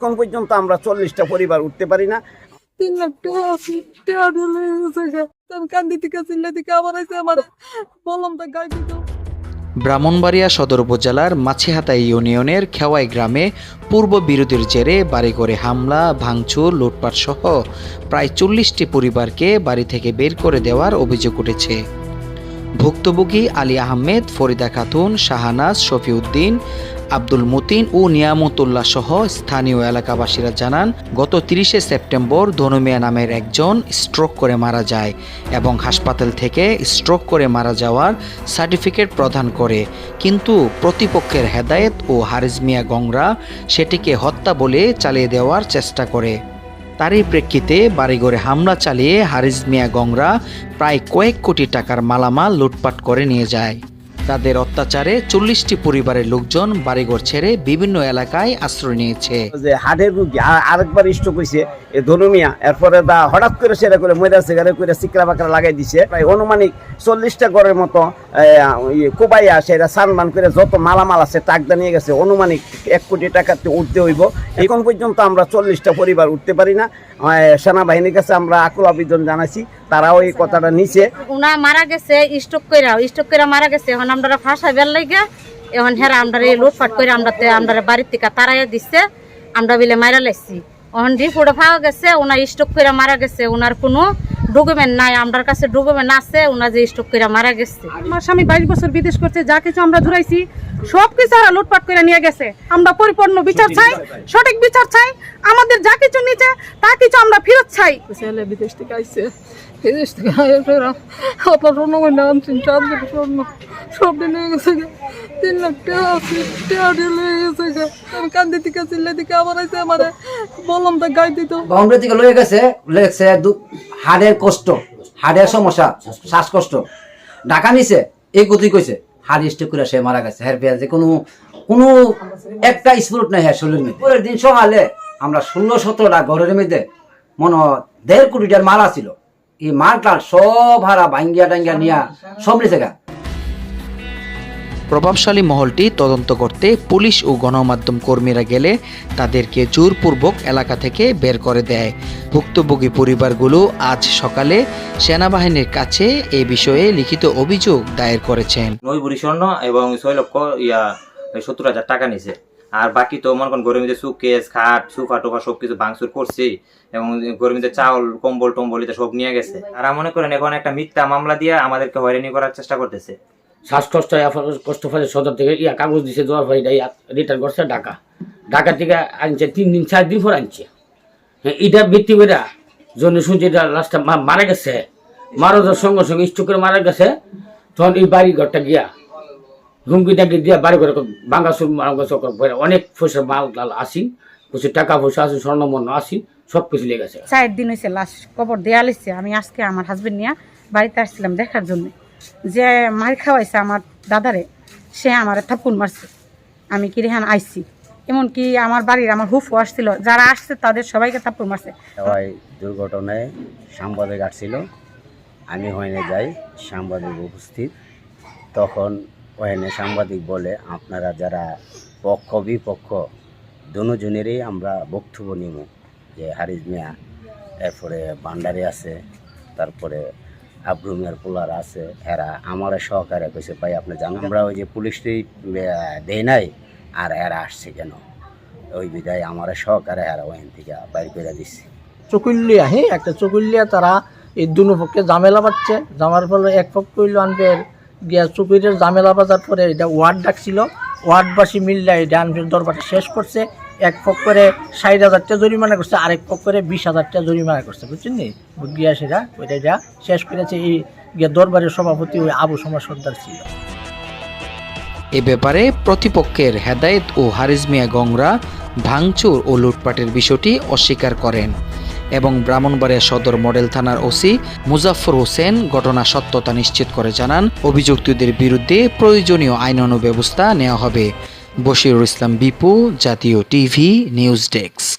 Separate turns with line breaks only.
এখন পর্যন্ত আমরা চল্লিশটা পরিবার উঠতে পারি না।
তিন লাখ টাকা আছে টাকা ঢেলে গেছে গা। তার কান্দি থেকে চিল্লা থেকে আবার আইসে আমার। বললাম তা গাই
ব্রাহ্মণবাড়িয়া সদর উপজেলার মাছিহাতা ইউনিয়নের খেওয়াই গ্রামে পূর্ব বিরোধীর জেরে বাড়ি করে হামলা ভাঙচুর লুটপাট সহ প্রায় চল্লিশটি পরিবারকে বাড়ি থেকে বের করে দেওয়ার অভিযোগ উঠেছে। ভুক্তভোগী আলী আহমেদ ফরিদা খাতুন শাহানাজ শফিউদ্দিন আব্দুল মতিন ও নিয়ামতুল্লাহ সহ স্থানীয় এলাকাবাসীরা জানান, গত তিরিশে সেপ্টেম্বর ধনুমিয়া নামের একজন স্ট্রোক করে মারা যায় এবং হাসপাতাল থেকে স্ট্রোক করে মারা যাওয়ার সার্টিফিকেট প্রদান করে। কিন্তু প্রতিপক্ষের হেদায়েত ও হারিজ মিয়া গংরা সেটিকে হত্যা বলে চালিয়ে দেওয়ার চেষ্টা করে। তারই প্রেক্ষিতে বাড়িঘরে হামলা চালিয়ে হারিজ মিয়া গংরা প্রায় কয়েক কোটি টাকার মালামাল লুটপাট করে নিয়ে যায়। তাদের অত্যাচারে চল্লিশটি পরিবারের লোকজন বাড়িঘর ছেড়ে বিভিন্ন এলাকায় আশ্রয় নিয়েছে।
যে হার্টের রুগী আরেকবার স্ট্রোক হয়েছে এ ধনুমিয়া এরপরে দা হঠাৎ করে সেটা করে ময়দা সেখানে করে সিকরা বাকরা লাগাই দিছে। প্রায় অনুমানিক চল্লিশটা ঘরের মতো ইয়ে, কোবাইয়া সেটা সানবান করে যত মালামাল আছে টাকদা নিয়ে গেছে অনুমানিক এক কোটি টাকাতে উঠতে হইব। এখন পর্যন্ত আমরা চল্লিশটা পরিবার উঠতে পারি না। সেনাবাহিনীর কাছে আমরা আকুল আবেদন জানাইছি তারাও এই কথাটা নিচে
উনা মারা গেছে স্টক কইরা স্টক কইরা মারা গেছে এখন আমরা ফাঁসা বেল লাগে এখন হেরা আমরা এই লুটপাট করে আমরা আমরা বাড়ির থেকে তারাইয়া দিচ্ছে আমরা বিলে মারা লাইছি। এখন রিপোর্টে পাওয়া গেছে ওনার স্টক করে মারা গেছে ওনার কোনো ডকুমেন্ট নাই আমার কাছে ডকুমেন্ট আছে ওনার যে স্টক করে মারা গেছে।
আমার স্বামী বাইশ বছর বিদেশ করছে যা কিছু আমরা ধরাইছি সব কিছু ওরা লুটপাট করে নিয়ে গেছে। আমরা পরিপূর্ণ বিচার চাই সঠিক বিচার চাই আমাদের যা কিছু নিচে তা কিছু আমরা ফেরত চাই।
ছেলে বিদেশ থেকে আইসে বিদেশ থেকে আইয়া ফেরা আপনার স্বর্ণ গয়না আনছেন চার দিন স্বর্ণ সব দিন হয়ে গেছে তিন লাখ টাকা আছে টাকা ঢেলে গেছে। তার কান্দি থেকে চিল্লা থেকে আবার আইসে আমার বললাম তা গাই দিত।
বম্বে থেকে লয়ে গেছে লেগেছে হাড়ের কষ্ট, হাড়ের সমস্যা, শ্বাসকষ্ট। ডাকা নিছে, এই গতি কইছে, হাড় স্টেক করে সে মারা গেছে। হের পেঁয়াজে কোনো কোনো একটা স্পুরুট নাই হ্যাঁ শরীরের মধ্যে। পরের দিন সকালে আমরা ষোলো সতেরোটা ঘরের মধ্যে, মনে দেড় কোটিটার মাল আছিল। এই মালটা সব হারা ভাঙ্গিয়া টাঙ্গিয়া নিয়া সব নিচে গা।
প্রভাবশালী মহলটি তদন্ত করতে পুলিশ ও গণমাধ্যম কর্মীরা গেলে তাদেরকে জোরপূর্বক এলাকা থেকে বের করে দেয়। ভুক্তভোগী পরিবারগুলো আজ সকালে সেনাবাহিনীর কাছে এ বিষয়ে লিখিত অভিযোগ দায়ের করেছেন
এবং ছয় লক্ষ সত্তর হাজার টাকা নিছে। আর বাকি তো মনে করেন গরমিতে সুকেস খাট, সুফা টোফা সব কিছু ভাঙচুর করছি এবং গরমিতে চাউল, কম্বল, টম্বল সব নিয়ে গেছে। আর মনে করেন এখন একটা মিথ্যা মামলা দিয়ে আমাদেরকে হয়রানি করার চেষ্টা করতেছে।
শ্বাসকষ্ট কষ্ট ফলে সদর থেকে ইয়া কাগজ দিছে, দেওয়ার পরে এটা রিটার্ন করছে ঢাকা। ঢাকা থেকে আনছে, তিন দিন, চার দিন পর আনছে। হ্যাঁ এটা ভিত্তি করে জন্য শুনছি এটা লাস্টটা মারা গেছে মারা সঙ্গে সঙ্গে স্ট্রোক করে মারা গেছে, তখন এই বাড়ি ঘরটা গিয়া হুমকি টাকি দিয়া বাড়ি ঘরে ভাঙ্গা সুর ভাঙ্গা করে অনেক পয়সা মাল টাল আসি প্রচুর টাকা পয়সা আছে স্বর্ণমন্ন আসি, সব কিছু লেগেছে গেছে।
চার দিন হয়েছে লাস্ট কবর দেয়া লিখছে আমি আজকে আমার হাজবেন্ড নিয়ে বাড়িতে আসছিলাম দেখার জন্য। যে মার খাওয়াইছে আমার দাদারে, সে আমার থাপ্পুন মারছে। আমি কি রেহান আইছি? এমনকি আমার বাড়ির আমার হুফও আসছিল, যারা আসছে তাদের সবাইকে থাপ্পুর মারছে।
সবাই দুর্ঘটনায় সাংবাদিক আসছিল, আমি ওখানে যাই, সাংবাদিক উপস্থিত। তখন ওখানে সাংবাদিক বলে, আপনারা যারা পক্ষ, বিপক্ষ, দুজনেরই আমরা বক্তব্য নিব যে হারিজ মিয়া, এরপরে বান্ডারি আছে, তারপরে আব্রু মিয়ার পোলার আছে এরা আমার সহকারে কইছে ভাই আপনি জানেন আমরা ওই যে পুলিশটি দেয় নাই আর এরা আসছে কেন? ওই বিদায় আমার সহকারে এরা ওখান থেকে বাইর করে দিচ্ছে
চকুল্লিয়া হ্যাঁ একটা চকুল্লিয়া তারা এই দুনো পক্ষে ঝামেলা পাচ্ছে জামার ফলে এক পক্ষ হইল আনফের গিয়া চকুরির ঝামেলা বাজার পরে এটা ওয়ার্ড ডাকছিল। ওয়ার্ডবাসী মিললে এটা আনফের দরবারটা শেষ করছে। এক পক্ষরে ষাট হাজারটা জরিমানা করছে, আরেক পক্ষরে বিশ হাজারটা জরিমানা করছে, বুঝছেন নি? গিয়া সেটা ওইটা এটা শেষ করেছে এই দরবারের সভাপতি ওই আবু সমা সর্দার ছিল।
এ ব্যাপারে প্রতিপক্ষের হেদায়েত ও হারিজ মিয়া গংরা ভাঙচুর ও লুটপাটের বিষয়টি অস্বীকার করেন এবং ব্রাহ্মণবাড়িয়া সদর মডেল থানার ওসি মুজাফর হোসেন ঘটনা সত্যতা নিশ্চিত করে জানান। অভিযুক্তদের বিরুদ্ধে প্রয়োজনীয় আইনানু ব্যবস্থা নেওয়া হবে। বশিরুল ইসলাম বিপু জাতীয় টিভি নিউজ ডেস্ক।